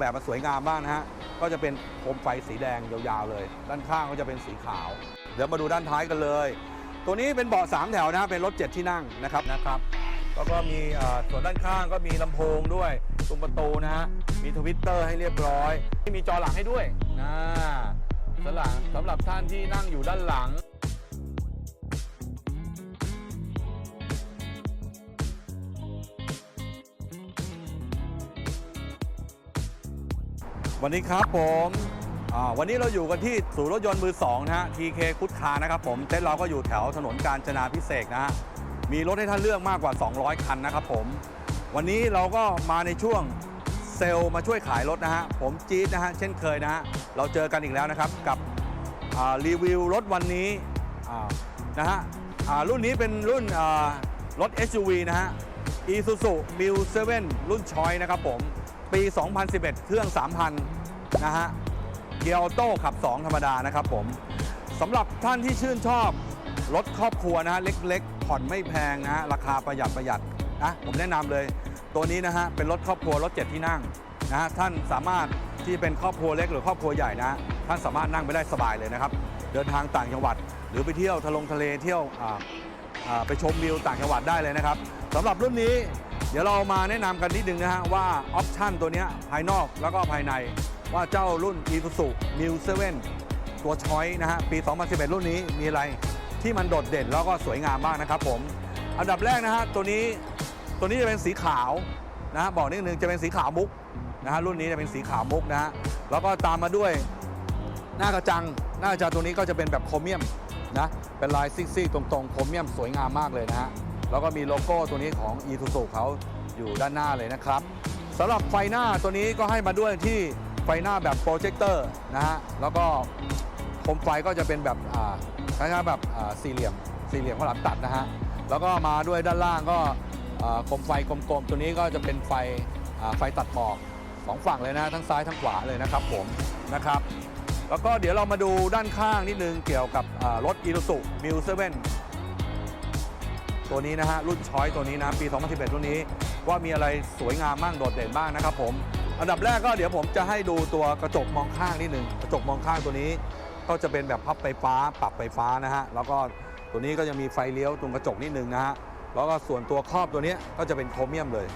แบบมาสวยงามมากนะฮะ ก็จะเป็นโคมไฟสีแดงยาวๆเลย ด้านข้างก็จะเป็นสีขาว เดี๋ยวมาดูด้านท้ายกันเลย ตัวนี้เป็นเบาะ3แถวนะฮะเป็นรถ7ที่นั่งนะครับนะครับ แล้วก็มีอ่าส่วนด้านข้างก็มีลำโพงด้วยตรงประตูนะฮะ มีทวิตเตอร์ให้เรียบร้อย มีจอหลังให้ด้วยนะสำหรับสำหรับท่านที่นั่งอยู่ด้านหลัง วันนี้ครับผมวันนี้เราอยู่กันที่ศูนย์รถยนต์มือ2นะฮะ TK คุดคานะครับผมเต็นท์เราก็อยู่แถวถนนกาญจนาพิเศษนะฮะ มีรถให้ท่านเลือกมากกว่า 200 คันนะครับผม วันนี้เราก็มาในช่วงเซลล์มาช่วยขายรถนะฮะ ผมจี๊ดนะฮะ เช่นเคยนะฮะ เราเจอกันอีกแล้วนะครับกับรีวิวรถวันนี้นะฮะรุ่นนี้เป็นรุ่นรถ SUV นะฮะ Isuzu m i l 7รุ่นชอยนะครับผม ปี 2011 เครื่อง 3,000 นะฮะ เกียร์ออโต้ขับ 2 ธรรมดานะครับผมสำหรับท่านที่ชื่นชอบรถครอบครัวนะฮะเล็กๆ ผ่อนไม่แพงนะฮะราคาประหยัดประหยัดนะผมแนะนำเลย ตัวนี้นะฮะ เป็นรถครอบครัวรถ7ที่นั่งนะฮะท่านสามารถที่เป็นครอบครัวเล็กหรือครอบครัวใหญ่นะ ท่านสามารถนั่งไปได้สบายเลยนะครับ เดินทางต่างจังหวัด หรือไปเที่ยวทะลงทะเลเที่ยวไปชมวิวต่างจังหวัดได้เลยนะครับสำหรับรุ่นนี้ เดี๋ยวเรามาแนะนำกันนิดนึงนะฮะว่าออปชันตัวนี้ภายนอกแล้วก็ภายในว่าเจ้ารุ่น Isuzu New 7ตัวช้อยนะฮะปี 2011 รุ่นนี้มีอะไรที่มันโดดเด่นแล้วก็สวยงามมากนะครับผมอันดับแรกนะฮะตัวนี้ตัวนี้จะเป็นสีขาวนะฮะบอกนิดนึงจะเป็นสีขาวมุกนะฮะรุ่นนี้จะเป็นสีขาวมุกนะฮะแล้วก็ตามมาด้วยหน้ากระจัง หน้ากระจังตัวนี้ก็จะเป็นแบบโครเมียมนะเป็นลายซิกๆตรงๆโครเมียมสวยงามมากเลยนะฮะ แล้วก็มีโลโก้ตัวนี้ของ e t u s u เขาอยู่ด้านหน้าเลยนะครับสำหรับไฟหน้าตัวนี้ก็ให้มาด้วยที่ไฟหน้าแบบโปรเจคเตอร์นะฮะแล้วก็โคมไฟก็จะเป็นแบบอ่าคล้ายๆแบบอ่าสี่เหลี่ยมสี่เหลี่ยมข้างหลังตัดนะฮะแล้วก็มาด้วยด้านล่างก็อ่าโคมไฟกลมๆ ตัวนี้ก็จะเป็นไฟอ่าไฟตัดหมอกสองฝั่งเลยนะทั้งซ้ายทั้งขวาเลยนะครับผมนะครับ แล้วก็เดี๋ยวเรามาดูด้านข้างนิดนึงเกี่ยวกับอ่ารถ i ี u z u m i l 7 ตัวนี้นะฮะรุ่นช้อยตัวนี้นะปี 2011รุ่นนี้ ว่ามีอะไรสวยงามมากโดดเด่นมากนะครับผมอันดับแรกก็เดี๋ยวผมจะให้ดูตัวกระจกมองข้างนิดหนึ่งกระจกมองข้างตัวนี้ ก็จะเป็นแบบพับไฟฟ้าปรับไฟฟ้านะฮะแล้วก็ตัวนี้ก็จะมีไฟเลี้ยวตรงกระจกนิดหนึ่งนะฮะแล้วก็ส่วนตัวครอบตัวนี้ก็จะเป็นโครเมียมเลย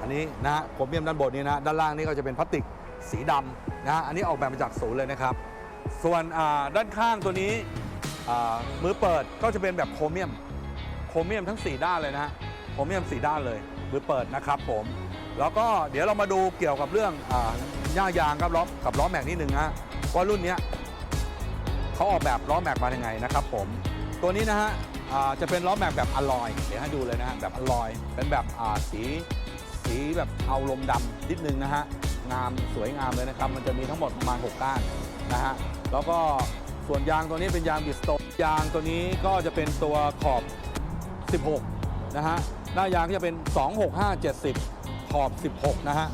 อันนี้นะฮะโครเมียมด้านบนนี้นะด้านล่างนี่ก็จะเป็นพลาสติกสีดำนะฮะอันนี้ออกแบบมาจากศูนย์เลยนะครับ ส่วนด้านข้างตัวนี้มือเปิดก็จะเป็นแบบโครเมียม รเมียมทั้ง 4 ด้านเลยนะฮะโครเมียม 4 ด้านเลยมือเปิดนะครับผม แล้วก็เดี๋ยวเรามาดูเกี่ยวกับเรื่องอ่ายางกับล้อกับล้อแม็กนิดนึงนะฮะว่ารุ่นนี้เขาออกแบบล้อแม็กมายังไงนะครับผมตัวนี้นะฮะจะเป็นล้อแม็กแบบอลลอยเดี๋ยวให้ดูเลยนะฮะแบบอลลอยเป็นแบบสีสีแบบเอาลมดำนิดนึงนะฮะงามสวยงามเลยนะครับ มันจะมีทั้งหมดประมาณ6ก้านนะฮะแล้วก็ส่วนยางตัวนี้เป็นยางบิสโตยางตัวนี้ก็จะเป็นตัวขอบ 16 นะฮะ หน้ายางก็จะเป็น 265 70 ขอบ 16 นะฮะ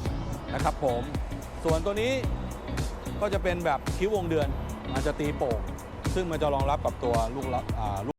นะครับผม ส่วนตัวนี้ก็จะเป็นแบบคิ้ววงเดือน มันจะตีโป่งซึ่งมันจะรองรับกับตัวลูก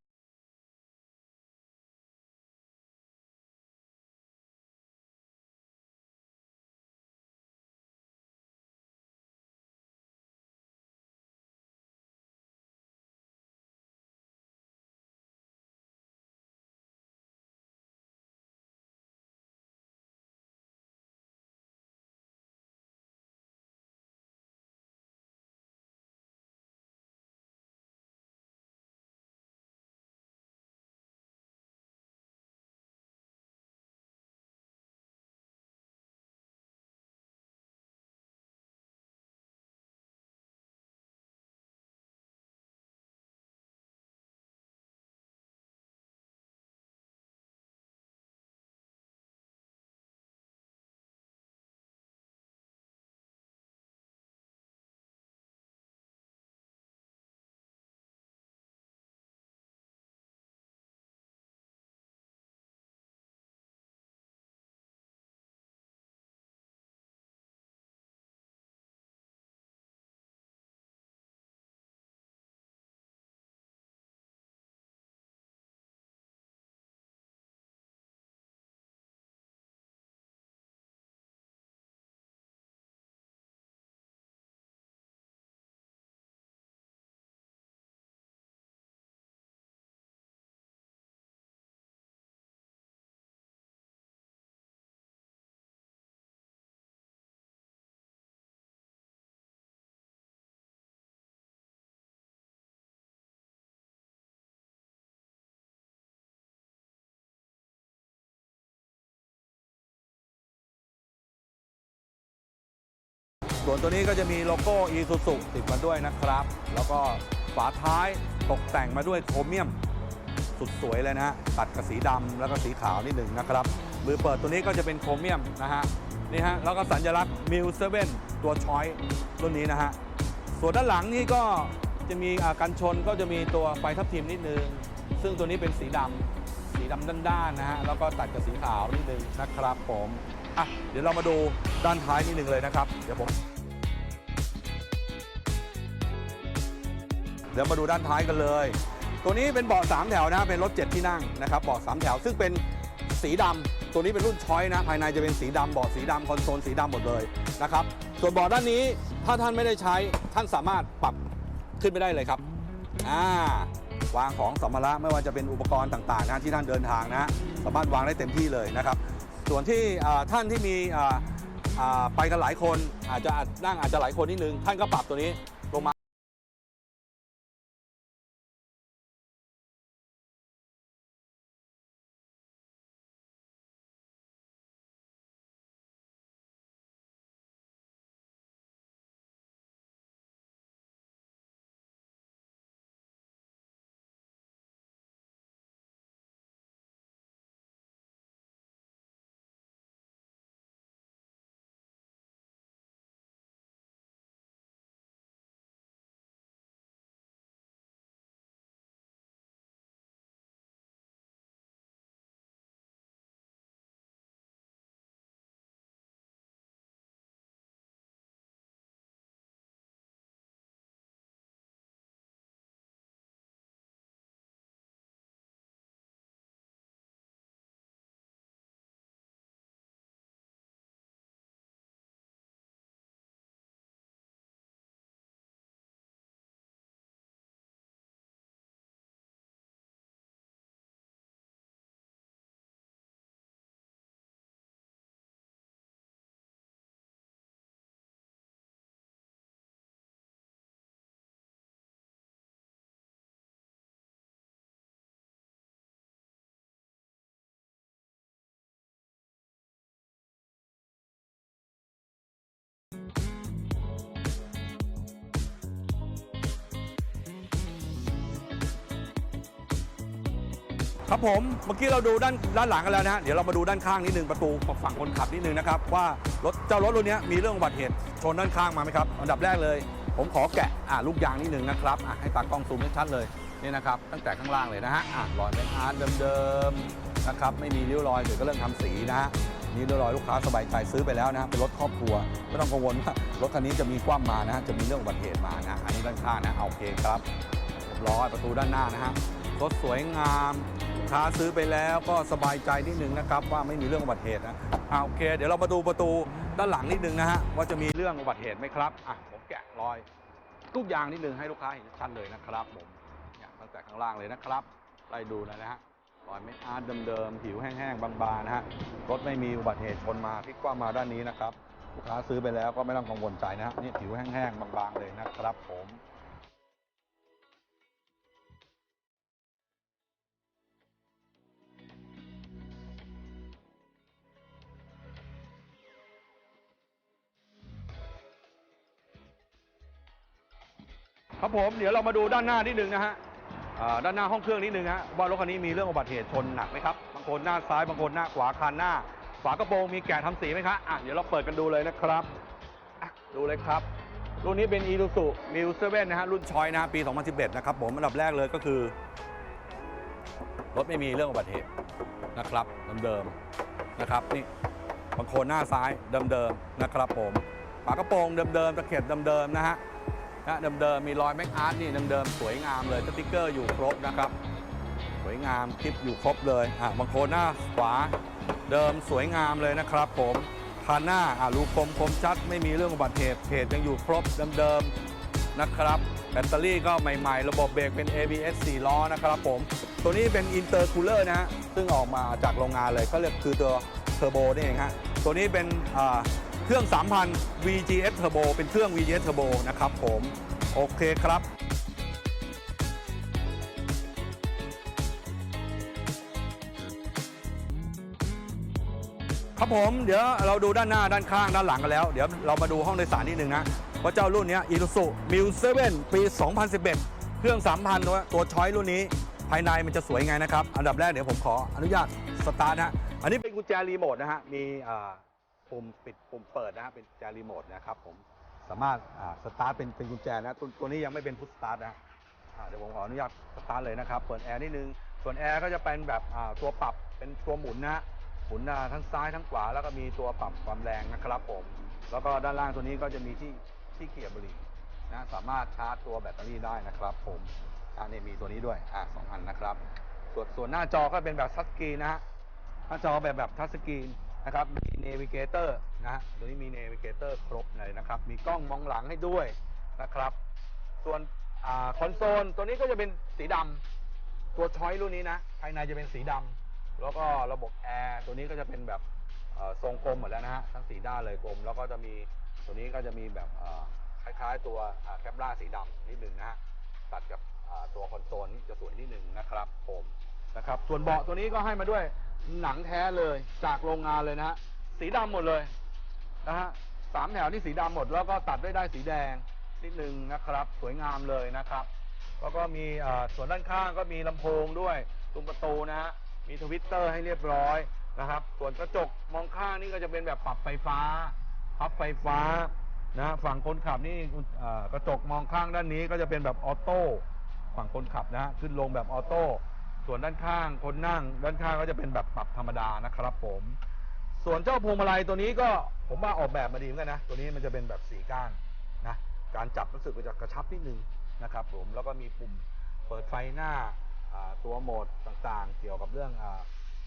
ส่วนตัวนี้ก็จะมีโลโก้ Isuzu ติดมาด้วยนะครับ แล้วก็ฝาท้ายตกแต่งมาด้วยโครเมียม สุดสวยเลยนะฮะตัดกับสีดำแล้วก็สีขาวนิดหนึ่งนะครับมือเปิดตัวนี้ก็จะเป็นโครเมียมนะฮะนี่ฮะแล้วก็สัญลักษณ์มิวเซเว่นตัวช้อยรุ่นนี้นะฮะส่วนด้านหลังนี่ก็จะมีกันชนก็จะมีตัวไฟทับทิมนิดนึง ซึ่งตัวนี้เป็นสีดำสีดำด้านๆนะฮะแล้วก็ตัดกับสีขาวนิดนึงนะครับผมอะเดี๋ยวเรามาดูด้านท้ายนิดนึงเลยนะครับ เดี๋ยวผม เดี๋ยวมาดูด้านท้ายกันเลย ตัวนี้เป็นเบาะ3แถวนะ เป็นรถ7ที่นั่งนะครับเบาะ3แถว ซึ่งเป็นสีดำตัวนี้เป็นรุ่นช้อยนะ ภายในจะเป็นสีดำเบาะสีดำคอนโซลสีดำหมดเลยนะครับ ส่วนเบาะด้านนี้ถ้าท่านไม่ได้ใช้ท่านสามารถปรับขึ้นไปได้เลยครับอ่าวางของสัมภาระไม่ว่าจะเป็นอุปกรณ์ต่างๆนะที่ท่านเดินทางนะสามารถวางได้เต็มที่เลยนะครับ ส่วนที่ท่านที่มีไปกันหลายคนอาจจะนั่งอาจจะหลายคนนิดนึงท่านก็ปรับตัวนี้ ครับผมเมื่อกี้เราดูด้านด้านหลังกันแล้วนะฮะเดี๋ยวเรามาดูด้านข้างนิดนึงประตูฝั่งคนขับนิดนึงนะครับว่ารถเจ้ารถรุ่นนี้มีเรื่องอุบัติเหตุชนด้านข้างมาไหมครับอันดับแรกเลย ผมขอแกะอ่าลูกยางนิดนึงนะครับอะให้ตากล้องซูมให้ชัดเลยนี่นะครับตั้งแต่ข้างล่างเลยนะฮะอะรอยแมคอาร์ตเดิมๆนะครับไม่มีริ้วรอยเดี๋ยวก็เรื่องทำสีนะฮะนี่ริ้วรอยลูกค้าสบายใจซื้อไปแล้วนะเป็นรถครอบครัวไม่ต้องกังวลว่ารถคันนี้จะมีคว่ำมานะฮะจะมีเรื่องอุบัติเหตุมานะอันนี้ด้านข้างนะโอเคครับเรียบร้อยประตูด้านหน้านะฮะ รถสวยงามค้าซื้อไปแล้วก็สบายใจนิดนึงนะครับ ว่าไม่มีเรื่องอุบัติเหตุนะอ่าโอเค เดี๋ยวเรามาดูประตูด้านหลังนิดนึงนะฮะว่าจะมีเรื่องอุบัติเหตุไหมครับอะผมแกะรอยทุกอย่างนิดนึงให้ลูกค้าเห็นชัดเลยนะครับผมเนี่ยตั้งแต่ข้างล่างเลยนะครับไล่ดูหนะนะฮะรอยไม่อาร์ตเดิมๆผิวแห้งๆบางๆนะฮะรถไม่มีอุบัติเหตุชนมาพลิกคว่ำมาด้านนี้นะครับลูกค้าซื้อไปแล้วก็ไม่ต้องกังวลใจนะฮะนี่ผิวแห้งๆบางๆเลยนะครับผม ครับผมเดี๋ยวเรามาดูด้านหน้านิดนึงนะฮะด้านหน้าห้องเครื่องนิดนึงฮะว่ารถคันนี้มีเรื่องอุบัติเหตุชนหนักไหมครับบางคนหน้าซ้ายบางคนหน้าขวาคันหน้า ฝากระโปรงมีแกะทำสีไหมครับอะเดี๋ยวเราเปิดกันดูเลยนะครับดูเลยครับ รุ่นนี้เป็น i s u z u New 7นะฮะรุ่นชอยนะฮะปี 2011 นะครับผมอันดับแรกเลยก็คือ รถไม่มีเรื่องอุบัติเหตุนะครับเดิมๆนะครับนี่บางคนหน้าซ้ายเดิมๆนะครับผมฝากระโปรงเดิมๆตะเข็บเดิมๆนะฮะ นะเดิมๆมีรอยแม็กอาร์ตนี่เดิมๆสวยงามเลยสติกเกอร์อยู่ครบนะครับ สวยงามคลิปอยู่ครบเลยอะบางโคนหน้าขวาเดิมสวยงามเลยนะครับ ผมคันหน้าอะรูคมคมชัด ไม่มีเรื่องอุบัติเหตุเพจยังอยู่ครบเดิมๆนะครับ แบตเตอรี่ก็ใหม่ๆ ระบบเบรกเป็น ABS 4 ล้อนะครับผม ตัวนี้เป็นอินเตอร์คูลเลอร์นะฮะซึ่งออกมาจากโรงงานเลยก็เรียกคือตัวเทอร์โบนี่เองฮะตัวนี้เป็นอ่า เครื่อง 3,000 VGS Turbo เป็นเครื่อง VGS Turbo นะครับผม โอเคครับครับผมเดี๋ยวเราดูด้านหน้าด้านข้างด้านหลังกันแล้ว เดี๋ยวเรามาดูห้องโดยสารนิดนึงนะว่าเจ้ารุ่นนี้อี u ซูมิวเซเว่นปี 2011 เครื่อง 3,000 ตัวตัวช้อยรุ่นนี้ ภายในมันจะสวยไงนะครับ อันดับแรกเดี๋ยวผมขออนุญาตสตาร์ทนะฮะอันนี้เป็นกุญแจรีโมทนะฮะมีอ่า ปุ่มปิดปุ่มเปิดนะฮะเป็นกุญแจรีโมทนะครับผมสามารถอ่าสตาร์ทเป็นเป็นกุญแจนะตัวตัวนี้ยังไม่เป็นพุทสตาร์ทนะอ่าเดี๋ยวผมขออนุญาตสตาร์ทเลยนะครับเปิดแอร์นิดนึงส่วนแอร์ก็จะเป็นแบบอ่าตัวปรับเป็นตัวหมุนนะฮะหมุนอ่าทั้งซ้ายทั้งขวาแล้วก็มีตัวปรับความแรงนะครับผมแล้วก็ด้านล่างตัวนี้ก็จะมีที่ที่เกียร์บุหรี่นะสามารถชาร์จตัวแบตเตอรี่ได้นะครับผมอันนี้มีตัวนี้ด้วยอะสองอันนะครับ ส่วนส่วนหน้าจอก็เป็นแบบทัชสกรีนนะฮะหน้าจอแบบแบบทัชสกรีน นะครับมีเนวิเกเตอร์นะตัวนี้มีเนวิเกเตอร์ครบเลยนะครับ มีกล้องมองหลังให้ด้วยนะครับ ส่วนอคอนโซลตัวนี้ก็จะเป็นสีดำตัวช้อยรุ่นนี้นะ ภายในจะเป็นสีดำแล้วก็ระบบแอร์ตัวนี้ก็จะเป็นแบบทรงกลมหมดแล้วนะฮะทั้งสีด้านเลยกลม แล้วก็จะมีตัวนี้ก็จะมีแบบคล้ายๆ ตัวแคปล่าสีดำนิดหนึ่งนะฮะตัดกับตัวคอนโซลนี่จะสวยนิดหนึ่งนะครับผม นะครับ ส่วนเบาะตัวนี้ก็ให้มาด้วยหนังแท้เลยจากโรงงานเลยนะฮะ สีดำหมดเลยนะฮะสามแถวนี่สีดำหมดแล้วก็ตัดด้วยได้สีแดงนิดนึงนะครับ สวยงามเลยนะครับ แล้วก็มีอ่าส่วนด้านข้างก็มีลำโพงด้วยตรงประตูนะฮะ มีทวิตเตอร์ให้เรียบร้อยนะครับ ส่วนกระจกมองข้างนี่ก็จะเป็นแบบปรับไฟฟ้า พับไฟฟ้านะฮะฝั่งคนขับนี่อ่ากระจกมองข้างด้านนี้ก็จะเป็นแบบออโต้ ฝั่งคนขับนะฮะขึ้นลงแบบออโต้ ส่วนด้านข้างคนนั่ง ด้านข้างก็จะเป็นแบบปรับธรรมดานะครับผม ส่วนเจ้าพวงมาลัยตัวนี้ก็ผมว่าออกแบบมาดีเหมือนกันนะ ตัวนี้มันจะเป็นแบบสีก้านนะ การจับรู้สึกว่าจะกระชับนิดนึงนะครับผม แล้วก็มีปุ่มเปิดไฟหน้าตัวโหมดต่างๆ เกี่ยวกับเรื่องอ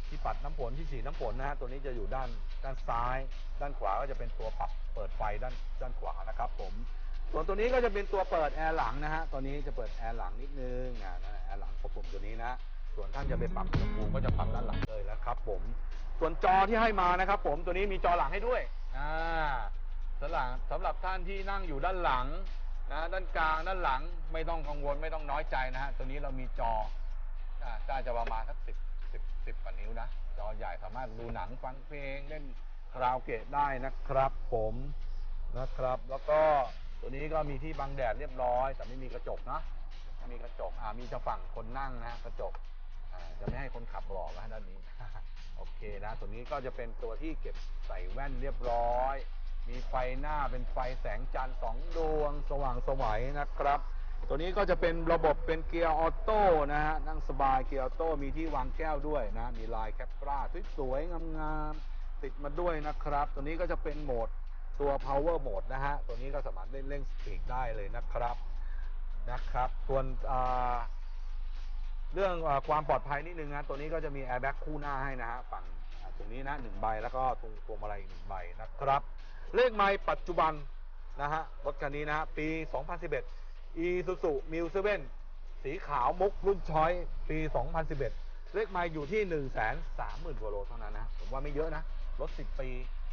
ที่ปัดน้ำฝนที่ฉีน้ำฝนนะฮะ ตัวนี้จะอยู่ด้านด้านซ้าย ด้านขวาก็จะเป็นตัวปรับเปิดไฟด้านด้านขวานะครับผม ส่วนตัวนี้ก็จะเป็นตัวเปิดแอร์หลังนะฮะ ตัวนี้จะเปิดแอร์หลังนิดนึงนะแอร์หลังของผมตัวนี้นะ ส่วนท่านจะไปปรับอุณหภูมิก็จะปรับด้านหลังเลยนะครับผม ส่วนจอที่ให้มานะครับ ผมตัวนี้มีจอหลังให้ด้วยอ่าสำหรับสำหรับท่านที่นั่งอยู่ด้านหลังนะด้านกลางด้านหลังไม่ต้องกังวลไม่ต้องน้อยใจนะฮะตัวนี้เรามีจออ่าน่าจะประมาณสักสิบสิบสิบกว่านิ้วนะจอใหญ่สามารถดูหนังฟังเพลงเล่นคาราโอเกะได้นะครับ ผมนะครับ แล้วก็ตัวนี้ก็มีที่บังแดดเรียบร้อย แต่ไม่มีกระจกนะม่มีกระจกอ่ามีจะฝั่งคนนั่งนะกระจก อ่าจะไม่ให้คนขับหลอกนะด้านนี้ โอเคนะ ตัวนี้ก็จะเป็นตัวที่เก็บใส่แว่นเรียบร้อย มีไฟหน้าเป็นไฟแสงจันทร์สองดวงสว่างสวัยนะครับ ตัวนี้ก็จะเป็นระบบเป็นเกียร์ออโต้นะฮะ นั่งสบายเกียร์ออโต้ มีที่วางแก้วด้วยนะ มีลายแคปราสวยๆงามๆติดมาด้วยนะครับ ตัวนี้ก็จะเป็นโหมดตัว power mode นะฮะ ตัวนี้ก็สามารถเล่นเร่งสปีดได้เลยนะครับ นะครับส่วนอ่า เรื่องเออความปลอดภัยนิดนึงนะตัวนี้ก็จะมีแอร์แบ็กคู่หน้าให้นะฮะฝั่งอ่าตรงนี้นะหนึ่งใบแล้วก็ตรงพวงมาลัยอีกหนึ่งใบนะครับ เลขไมล์ปัจจุบันนะฮะรถคันนี้นะฮะปี 2011 Isuzu m u 7สีขาวมุกรุ่นช้อยปี 2011 เลขไมล์อยู่ที่ 1 3 0 0 0 0 กว่าโลเท่านั้นนะ ผมว่าไม่เยอะนะ รถ 10 ปี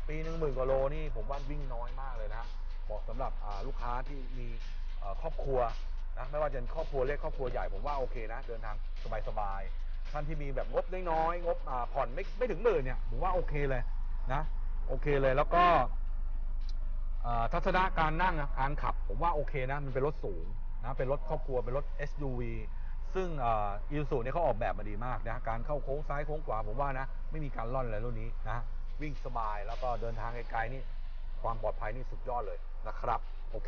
ปีหนึ่งหมื่นกว่าโลนี่ผมว่าวิ่งน้อยมากเลยนะเหมาะสำหรับอ่าลูกค้าที่มีเอ่อครอบครัว นะไม่ว่าจะเป็นครอบครัวเล็กครอบครัวใหญ่ผมว่าโอเคนะ เดินทางสบายๆท่านที่มีแบบงบน้อยๆงบอ่าผ่อนไม่ไม่ถึงหมื่นเนี่ยผมว่าโอเคเลยนะ โอเคเลยแล้วก็อ่อทัศนะการนั่งการขับ ผมว่าโอเคนะมันเป็นรถสูงนะเป็นรถครอบครัวเป็นรถ SUV ซึ่งอิลสูเนี่ยเขาออกแบบมาดีมากนะการเข้าโค้งซ้ายโค้งขวาผมว่านะไม่มีการล่อนอะไรรุ่นนี้นะวิ่งสบายแล้วก็เดินทางไกลๆนี่ความปลอดภัยนี่สุดยอดเลยนะครับ โอเค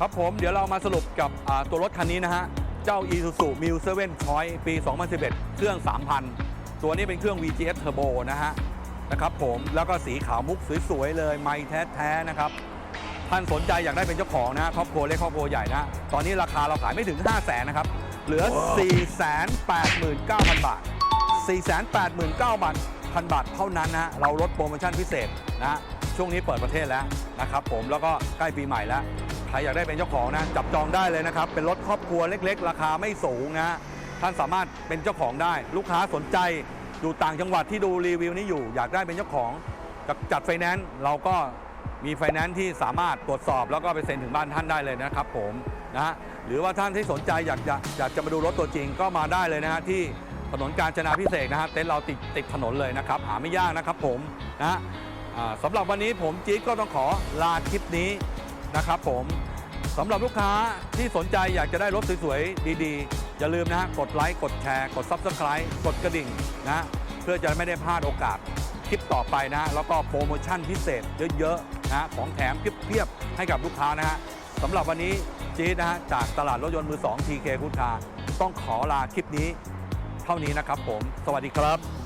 ครับผมเดี๋ยวเรามาสรุปกับอ่าตัวรถคันนี้นะฮะ เจ้า Isuzu m i l 7 Choice ปี 2011 เครื่อง 3,000 ตัวนี้เป็นเครื่อง VGS Turbo นะฮะนะครับผมแล้วก็สีขาวมุกสวยๆเลย ไม้แท้ๆนะครับ ท่านสนใจอยากได้เป็นเจ้าของนะฮะครอบครัวเล็กครอบครัวใหญ่นะ ตอนนี้ราคาเราขายไม่ถึง 5 0 0แสนนะครับ เหลือ 489,000 บาท 489,000 บาทพันบาทเท่านั้นนะฮะเราลดโปรโมชั่นพิเศษนะฮะช่วงนี้เปิดประเทศแล้วนะครับผมแล้วก็ใกล้ปีใหม่แล้ว ใครอยากได้เป็นเจ้าของนะ จับจองได้เลยนะครับ เป็นรถครอบครัวเล็ก ๆ ราคาไม่สูงนะฮะท่านสามารถเป็นเจ้าของได้ ลูกค้าสนใจอยู่ต่างจังหวัดที่ดูรีวิวนี้อยู่ อยากได้เป็นเจ้าของจัดจัดไฟแนนซ์เราก็มีไฟแนนซ์ที่สามารถตรวจสอบแล้วก็ไปเซ็นถึงบ้านท่านได้เลยนะครับผมนะฮะหรือว่าท่านที่สนใจอยากจะอยากจะมาดูรถตัวจริงก็มาได้เลยนะฮะที่ถนนกาญจนาพิเศษนะฮะเต็นท์เราติดติดถนนเลยนะครับ หาไม่ยากนะครับผมนะฮะสำหรับวันนี้ผมจี๊ดก็ต้องขอลาคลิปนี้ นะครับผมสำหรับลูกค้าที่สนใจอยากจะได้รถสวยๆ ดีๆ อย่าลืมนะฮะกดไลค์ กดแชร์ กด Subscribe กดกระดิ่งนะเพื่อจะไม่ได้พลาดโอกาสคลิปต่อไปนะ แล้วก็โปรโมชั่นพิเศษเยอะๆนะของแถมเพียบๆให้กับลูกค้านะฮะสำหรับวันนี้จี๊ดนะฮะจากตลาดรถยนต์มือ 2 TK คุ d คาต้องขอลาคลิปนี้ เท่านี้นะครับผม สวัสดีครับ